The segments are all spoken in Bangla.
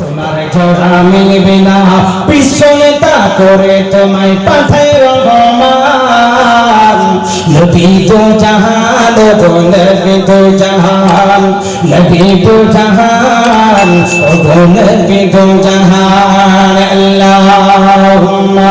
তোমার আমি নিবি না। পিছনে তা করে তোমায় পাঠায় রহমান নবী তো জাহান গো নবী তো জাহান। নবী তো জাহান গো নবী তো জাহান। আল্লাহুম্মা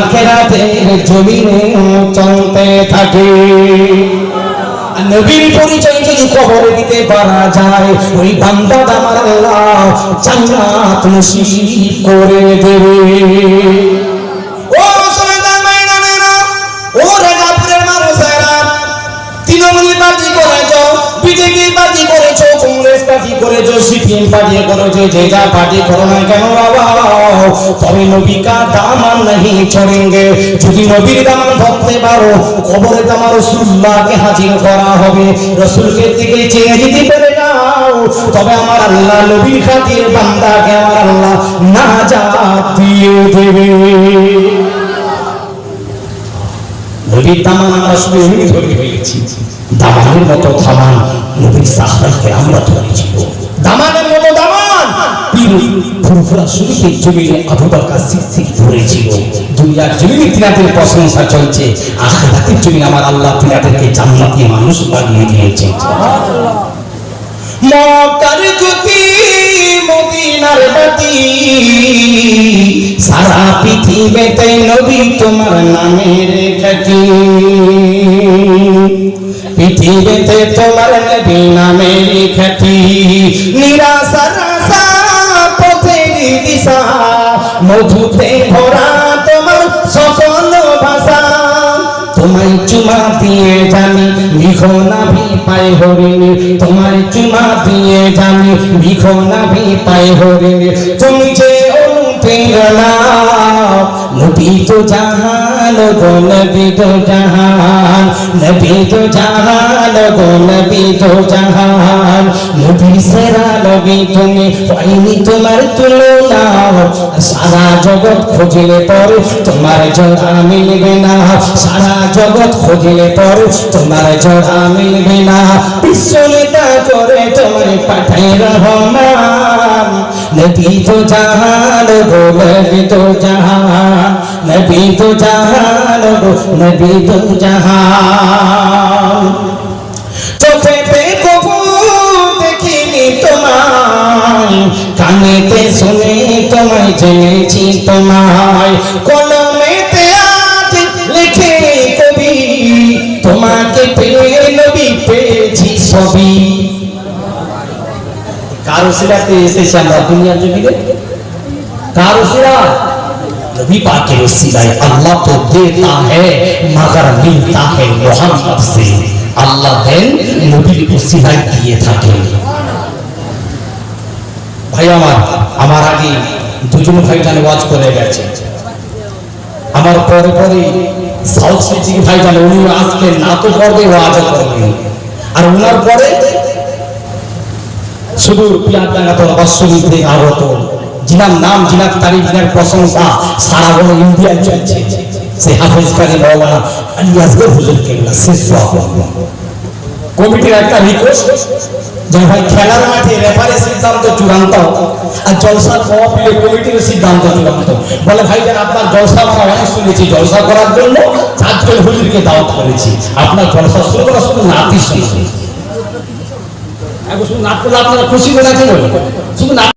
আখেরাতের জমিনে চলতে থাকে। নবীর পরিচয় যদি কবরে দিতে পারা যায়, ওই বান্দা আমার আল্লাহ জান্নাত নসিব করে দেবে। সিপিএম পার্টি করেছ যে যা পার্টি করো না কেন বাবা? তবে নবী কা দামান নাহি ছড়েঙ্গে। যদি নবীর দামান ধরতে পারো, কবরে তোমার রসুল্লাহকে হাজির করা হবে। রসুলকে দিকে চেয়ে যদি পেরে যাও, তবে আমার আল্লাহ নবীর খাতির বান্দাকে আমার আল্লাহ না যা দিয়ে দেবে। নবীর দামান আমরা শুধু ধরে ফেলেছি। দামানের মতো দামান নবীর সাহাবাইকে আমরা ধরেছিল দামানের মতো দামান। পীর ফুরফুরা শরীফের জমিনে আবু বকর সিদ্দিক ধরেছিল। দুনিয়ার জমিনে তিনাদের প্রশংসা চলছে। আখিরাতের জমিনে আমার আল্লাহ তিনাদেরকে জান্নাতি মানুষ বানিয়ে দিয়েছে। মক্কার জ্যোতি মদিনার বাতি সারা পৃথিবীতে নবী তোমার নামের খ্যাতি পৃথিবীতে তোমার মধুতে ভরা তোমার সকল ভাষা। তোমায় চুমা দিয়ে জানি ভিখো নাভি পায় হরিণী। তোমায় চুমা দিয়ে জানি ভিখো নাভি পায় হরিণী। তুমি যে অনুপ্রেরণা নবী তো জাহান গো নবী তো জাহান নবী তো জাহান গো নবী তো জাহান নবী সেরা নবী তুমি, পাইনি তোমার তুলনা। সারা জগৎ খুঁজলে পরে তোমার জোড়া মিলবে না। সারা জগৎ খুঁজলে পরে তোমার জোড়া মিলবে না। বিশ্ব নেতা করে তোমার পাঠাই রহমান। নবী তো জাহান গো, নবী তো জাহান নবী তো জাহান গো নবী তো জাহান। চোখেতে কবু দেখিনি তোমায়, কানেতে শুনে তোমায় জেনেছি তোমায়। কলমেতে আজ লিখে কবি, তোমাকে পেয়ে নবী পেয়েছি ছবি। কারও সিরাতে এসেছি আমরা দুনিয়ার জমিনে? কারও সিরাত नबी पाक के वसीलाए अल्लाह तो देता है मगर मिलता है मोहम्मद से আল্লাহ দেন নবীর ওসিলায় দিয়ে থাকেন ভাই আমার আমার আগে দুজন ভাইজান ওয়াজ করে গেছে আমার পরে পরে সাউথ সিটি ভাইজান উনি আজকে না তো করবে ওয়াজ করবেন আর ওনার পরে শুধু পিয়ার ডাঙ্গাত অশ্বনী থেকে আগত জিনার নাম জিনার তারিখ জিনার প্রশংসা সারা বড় ইন্ডিয়ায় চলছে সে হাফেজ কারি মৌলানা আলী আসগর হুজুর কেবলা শেষ কমিটির একটা রিকোয়েস্ট যে ভাই খেলার মাঠে রেফারের সিদ্ধান্ত চূড়ান্ত আর জলসার মহাপিলে কমিটির সিদ্ধান্ত চূড়ান্ত বলে ভাই যান আপনার জলসা আমরা অনেক শুনেছি জলসা করার জন্য চারজন হুজুরকে দাওয়াত করেছি আপনার জলসা শুরু করা শুধু নাতি শুনেছি এখন শুধু নাচ করলে আপনারা খুশি হয়ে রাখেন শুধু